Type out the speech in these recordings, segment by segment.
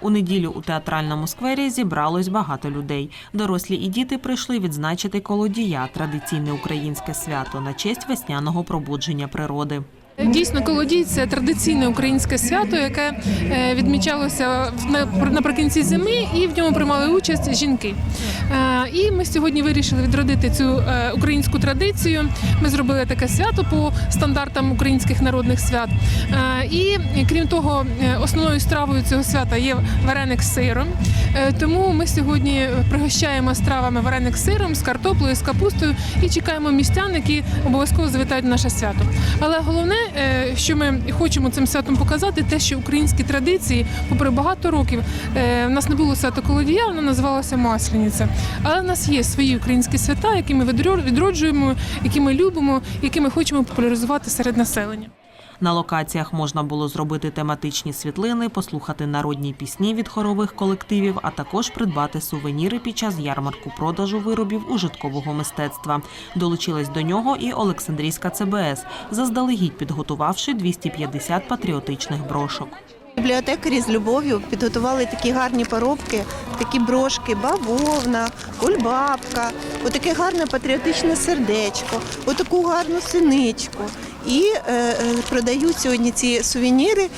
У неділю у театральному сквері зібралось багато людей. Дорослі і діти прийшли відзначити колодія традиційне українське свято на честь весняного пробудження природи. Дійсно, колодій це традиційне українське свято, яке е, відмічалося наприкінці зими, і в ньому приймали участь жінки. Е, І ми сьогодні вирішили відродити цю е, українську традицію. Ми зробили таке свято по стандартам українських народних свят. І крім того, основною стравою цього свята є вареник з сиром. Тому ми сьогодні пригощаємо стравами вареник з сиром, з картоплею, з капустою і чекаємо містян, які обов'язково завітають на наше свято. Але головне, що ми хочемо цим святом показати, те, що українські традиції, попри багато років, е, в нас не було свято колодія, вона називалася Маслениця. Але в нас є свої українські свята, які ми відро- відроджуємо, які ми любимо, які ми хочемо популяризувати серед населення. На локаціях можна було зробити тематичні світлини, послухати народні пісні від хорових колективів, а також придбати сувеніри під час ярмарку продажу виробів ужиткового мистецтва. Долучилась до нього і Олександрійська ЦБС, заздалегідь підготувавши 250 патріотичних брошок. Бібліотекарі з любов'ю підготували такі гарні поробки, такі брошки, бавовна, кульбабка, отаке гарне патріотичне сердечко, отаку гарну синичку. І е, е, продають сьогодні ці сувеніри.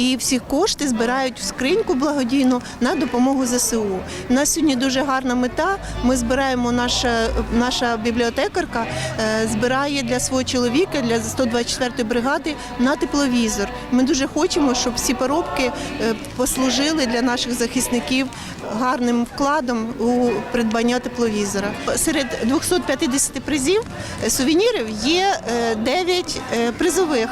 І всі кошти збирають в скриньку благодійну на допомогу ЗСУ. У нас сьогодні дуже гарна мета. Ми збираємо наша, наша бібліотекарка е, збирає для свого чоловіка, для 124-ї бригади на тепловізор. Ми дуже хочемо, щоб всі поробки е, послужили для наших захисників гарним вкладом у придбання тепловізора. Серед 250 призів е, сувенірів є 9 призових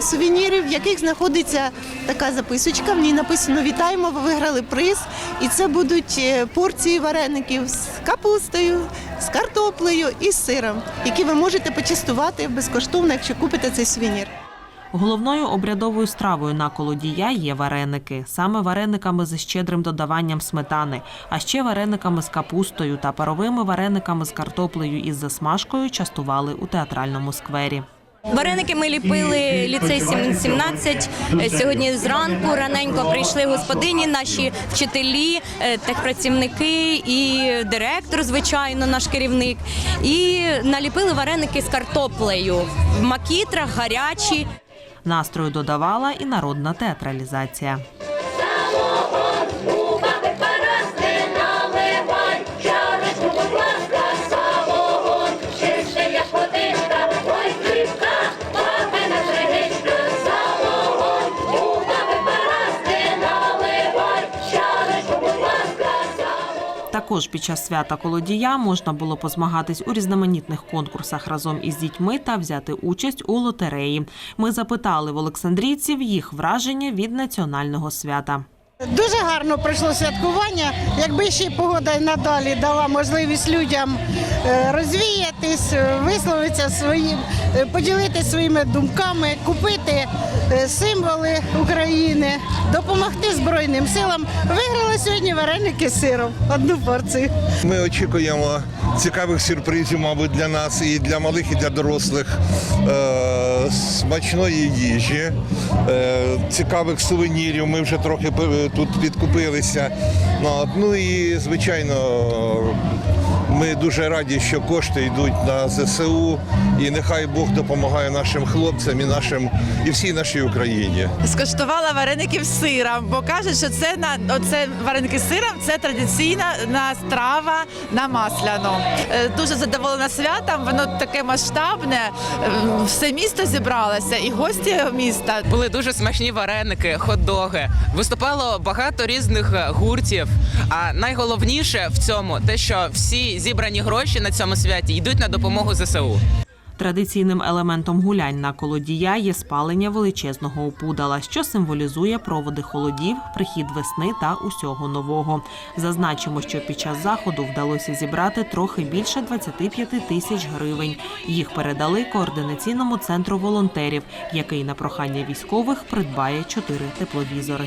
сувенірів, в яких знаходиться така записочка. В ній написано Вітаємо, ви виграли приз. І це будуть е, порції вареників з капустою, з картоплею і з сиром, які ви можете почастувати безкоштовно, якщо купите цей сувенір. Головною обрядовою стравою на колодія є вареники. Саме варениками з щедрим додаванням сметани, а ще варениками з капустою та паровими варениками з картоплею із засмажкою частували у театральному сквері. Вареники ми ліпили ліцей 17. Е, Сьогодні зранку раненько прийшли господині, наші вчителі, е, техпрацівники і директор, звичайно, наш керівник. І наліпили вареники з картоплею в макітрах, гарячі. Настрою додавала і народна театралізація. Також під час свята колодія можна було позмагатись у різноманітних конкурсах разом із дітьми та взяти участь у лотереї. Ми запитали в олександрійців їх враження від національного свята. Дуже гарно пройшло святкування. Якби ще й погода й надалі дала можливість людям е, розвіятись, е, висловитися своїм, е, поділитися своїми думками, купити символи України, допомогти Збройним силам. Виграли сьогодні вареники з сиром, одну порцію. Ми очікуємо цікавих сюрпризів, мабуть, для нас і для малих, і для дорослих е, смачної їжі, е, цікавих сувенірів. Ми вже трохи тут підкупилися. Ну, Ну і звичайно. Ми дуже раді, що кошти йдуть на ЗСУ, і нехай Бог допомагає нашим хлопцям і нашим і всій нашій Україні. скуштувала вареників з сиром, бо кажуть, що це на оце вареники з сиром це традиційна на страва на масляну. Е, Дуже задоволена святом, воно таке масштабне. е, Все місто зібралося, і гості міста. Були дуже смачні вареники, хот-доги. Виступало багато різних е, гуртів. А найголовніше в цьому те, що всі зібрані гроші на цьому святі йдуть на допомогу ЗСУ. Традиційним елементом гулянь на колодія є спалення величезного опудала, що символізує проводи холодів, прихід весни та усього нового. Зазначимо, що під час заходу вдалося зібрати трохи більше 25 тисяч гривень. Їх передали координаційному центру волонтерів, який на прохання військових придбає чотири тепловізори.